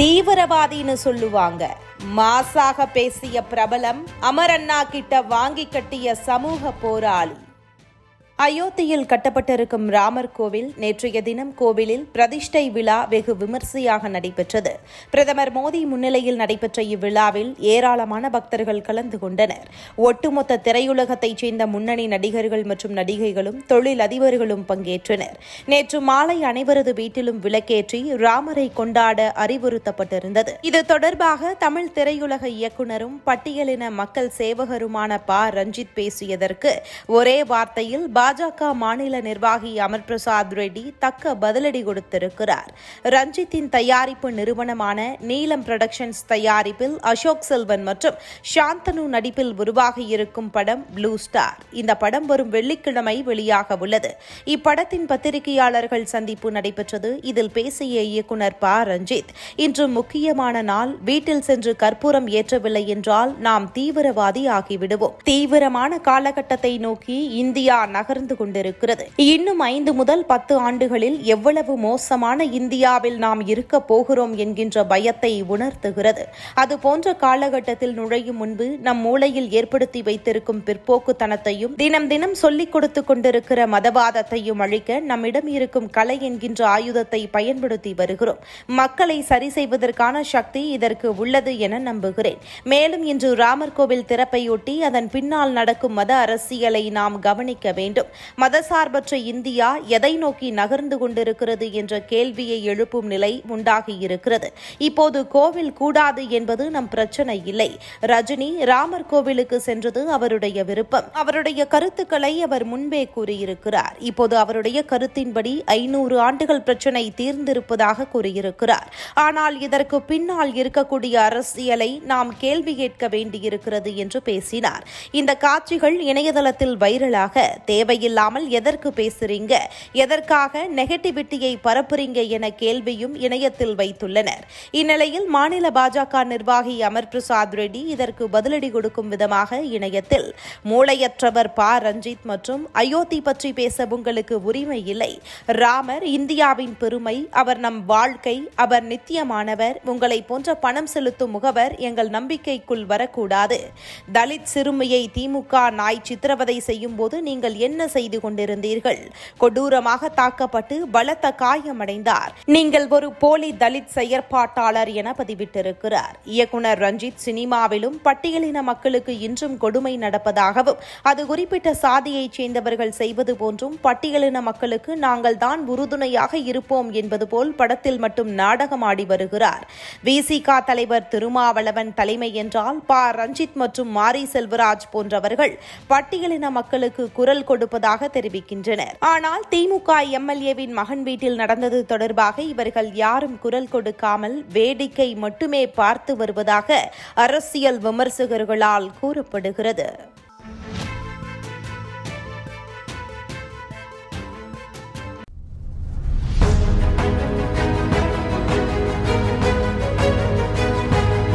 தீவிரவாதின்னு சொல்லுவாங்க. மாசாக பேசிய பிரபலம் அமரண்ணா கிட்ட வாங்கி கட்டிய சமூக போராளி. அயோத்தியில் கட்டப்பட்டிருக்கும் ராமர் கோவில் நேற்றைய தினம் கோவிலில் பிரதிஷ்டை விழா வெகு விமர்சையாக நடைபெற்றது. பிரதமர் மோடி முன்னிலையில் நடைபெற்ற இவ்விழாவில் ஏராளமான பக்தர்கள் கலந்து கொண்டனர். ஒட்டுமொத்த திரையுலகத்தைச் சேர்ந்த முன்னணி நடிகர்கள் மற்றும் நடிகைகளும் தொழில் அதிபர்களும் பங்கேற்றனர். நேற்று மாலை அனைவரது வீட்டிலும் விளக்கேற்றி ராமரை கொண்டாட அறிவுறுத்தப்பட்டிருந்தது. இது தொடர்பாக தமிழ் திரையுலக இயக்குனரும் பட்டியலின மக்கள் சேவகருமான ப. ரஞ்சித் பேசியதற்கு ஒரே வார்த்தையில் பாஜக மாநில நிர்வாகி அமர் பிரசாத் ரெட்டி தக்க பதிலடி கொடுத்திருக்கிறார். ரஞ்சித்தின் தயாரிப்பு நிறுவனமான நீலம் புரொடக்ஷன்ஸ் தயாரிப்பில் அசோக் செல்வன் மற்றும் சாந்தனு நடிப்பில் உருவாகி இருக்கும் படம் ப்ளூ ஸ்டார் இந்த படம் வரும் வெள்ளிக்கிழமை வெளியாக உள்ளது. இப்படத்தின் பத்திரிகையாளர்கள் சந்திப்பு நடைபெற்றது. இதில் பேசிய இயக்குனர் ப. ரஞ்சித் இன்று முக்கியமான நாள் வீட்டில் சென்று கற்பூரம் ஏற்றவில்லை என்றால் நாம் தீவிரவாதி ஆகிவிடுவோம் தீவிரமான காலகட்டத்தை நோக்கி இந்தியா நகர் நகர்ந்து கொண்டிருக்கிறது. இன்னும் ஐந்து முதல் பத்து ஆண்டுகளில் எவ்வளவு மோசமான இந்தியாவில் நாம் இருக்க போகிறோம் என்கின்ற பயத்தை உணர்த்துகிறது. அது போன்ற காலகட்டத்தில் நுழையும் முன்பு நம் மூளையில் ஏற்படுத்தி வைத்திருக்கும் பிற்போக்குத்தனத்தையும் தினம் தினம் சொல்லிக் கொடுத்து கொண்டிருக்கிற மதவாதத்தையும் அழிக்க நம்மிடம் இருக்கும் கலை என்கின்ற ஆயுதத்தை பயன்படுத்தி வருகிறோம். மக்களை சரி செய்வதற்கான சக்தி இதற்கு உள்ளது என நம்புகிறேன். மேலும் இன்று ராமர் கோவில் திறப்பையொட்டி அதன் பின்னால் நடக்கும் மத அரசியலை நாம் கவனிக்க வேண்டும். மதசார்பற்ற இந்தியா எதை நோக்கி நகர்ந்து கொண்டிருக்கிறது என்ற கேள்வியை எழுப்பும் நிலை உண்டாகியிருக்கிறது. இப்போது கோவில் கூடாது என்பது நம் பிரச்சனை இல்லை. ரஜினி ராமர் கோவிலுக்கு சென்றது அவருடைய விருப்பம். அவருடைய கருத்துக்களை அவர் முன்பே கூறியிருக்கிறார். இப்போது அவருடைய கருத்தின்படி ஐநூறு ஆண்டுகள் பிரச்சனை தீர்ந்திருப்பதாக கூறியிருக்கிறார். ஆனால் இதற்கு பின்னால் இருக்கக்கூடிய அரசியலை நாம் கேள்வி கேட்க வேண்டியிருக்கிறது என்று பேசினார். இந்த காட்சிகள் இணையதளத்தில் வைரலாக தேவையில்லாமல் எதற்கு பேசுறீங்க? எதற்காக நெகட்டிவிட்டியை பரப்புறீங்க என கேள்வியும் இணையத்தில் வைத்துள்ளனர். இந்நிலையில் மாநில பாஜக நிர்வாகி அமர் பிரசாத் ரெட்டி இதற்கு பதிலடி கொடுக்கும் விதமாக இணையத்தில் மூளையற்றவர் ப. ரஞ்சித் மற்றும் அயோத்தி பற்றி பேச உங்களுக்கு உரிமை இல்லை. ராமர் இந்தியாவின் பெருமை அவர் நம் வாழ்க்கை அவர் நித்தியமானவர் உங்களை போன்ற பணம் செலுத்தும் முகவர் எங்கள் நம்பிக்கைக்குள் வரக்கூடாது. தலித் சிறுமியை திமுக நாய் சித்திரவதை செய்யும் போது நீங்கள் என்ன என்ன செய்து கொண்டிருந்தீர்கள்? கொடூரமாக தாக்கப்பட்டு பலத்த காயமடைந்தார். நீங்கள் ஒரு போலி தலித் செயற்பாட்டாளர் என பதிவிட்டிருக்கிறார். இயக்குனர் ரஞ்சித் சினிமாவிலும் பட்டியலின மக்களுக்கு இன்றும் கொடுமை நடப்பதாகவும் அது குறிப்பிட்ட சாதியைச் சேர்ந்தவர்கள் செய்வது போன்றும் பட்டியலின மக்களுக்கு நாங்கள் தான் உறுதுணையாக இருப்போம் என்பது போல் படத்தில் மட்டும் நாடகமாடி வருகிறார். விசிகா தலைவர் திருமாவளவன் தலைமை என்றால் ப. ரஞ்சித் மற்றும் மாரி செல்வராஜ் போன்றவர்கள் பட்டியலின மக்களுக்கு குரல் கொடுப்பதாக தெரிவிக்கின்றனர். ஆனால் திமுக எம்எல்ஏவின் மகன் வீட்டில் நடந்தது தொடர்பாக இவர்கள் யாரும் குரல் கொடுக்காமல் வேடிக்கை மட்டுமே பார்த்து வருவதாக அரசியல் விமர்சகர்களால் கூறப்படுகிறது.